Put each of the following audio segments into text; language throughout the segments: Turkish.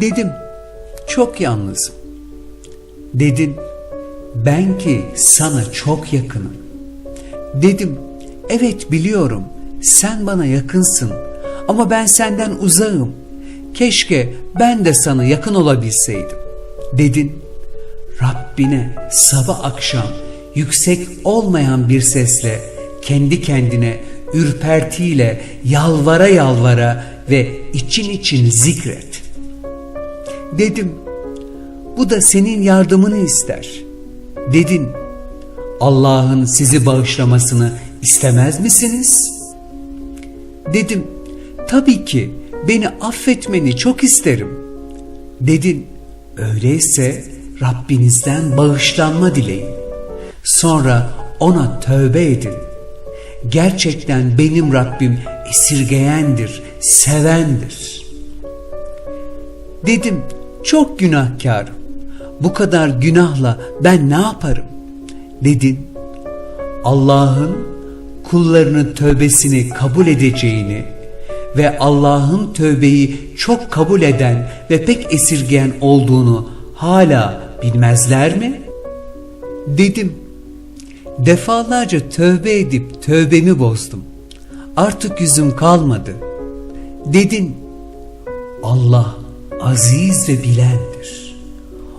Dedim çok yalnızım. Dedin ben ki sana çok yakınım. Dedim evet biliyorum sen bana yakınsın ama ben senden uzağım. Keşke ben de sana yakın olabilseydim. Dedin Rabbine sabah akşam yüksek olmayan bir sesle kendi kendine ürpertiyle yalvara yalvara ve için için zikret. Dedim bu da senin yardımını ister. Dedin Allah'ın sizi bağışlamasını istemez misiniz? Dedim tabii ki beni affetmeni çok isterim. Dedin öyleyse Rabbinizden bağışlanma dileyin. Sonra ona tövbe edin. Gerçekten benim Rabbim esirgeyendir, sevendir. Dedim çok günahkarım. Bu kadar günahla ben ne yaparım? Dedin Allah'ın kullarının tövbesini kabul edeceğini ve Allah'ın tövbeyi çok kabul eden ve pek esirgeyen olduğunu hala bilmezler mi? Dedim defalarca tövbe edip tövbemi bozdum. Artık yüzüm kalmadı. Dedin Allah aziz ve bilendir.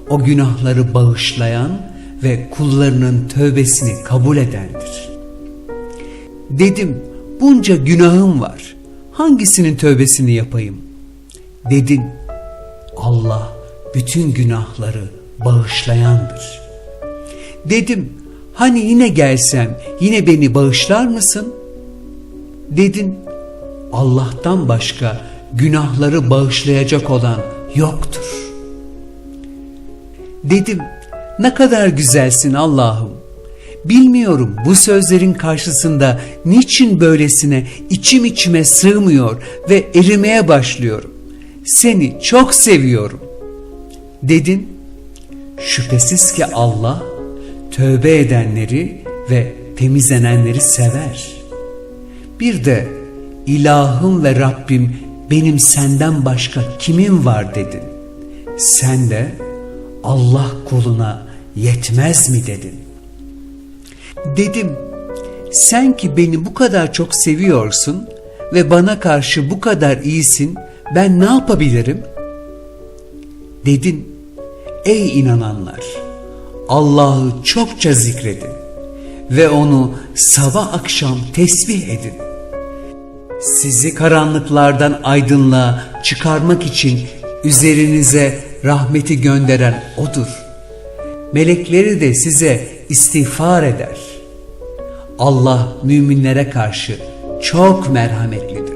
O günahları bağışlayan ve kullarının tövbesini kabul edendir. Dedim bunca günahım var. Hangisinin tövbesini yapayım? Dedin Allah bütün günahları bağışlayandır. Dedim hani yine gelsem yine beni bağışlar mısın? Dedin Allah'tan başka günahları bağışlayacak olan yoktur. Dedim ne kadar güzelsin Allah'ım. Bilmiyorum bu sözlerin karşısında niçin böylesine içim içime sığmıyor ve erimeye başlıyorum. Seni çok seviyorum. Dedin, şüphesiz ki Allah tövbe edenleri ve temizlenenleri sever. Bir de ilahım ve Rabbim benim senden başka kimim var dedin. Sen de Allah kuluna yetmez mi dedin. Dedim, sen ki beni bu kadar çok seviyorsun ve bana karşı bu kadar iyisin, ben ne yapabilirim? Dedin, ey inananlar, Allah'ı çokça zikredin ve onu sabah akşam tesbih edin. Sizi karanlıklardan aydınlığa çıkarmak için üzerinize rahmeti gönderen O'dur. Melekleri de size istiğfar eder. Allah müminlere karşı çok merhametlidir.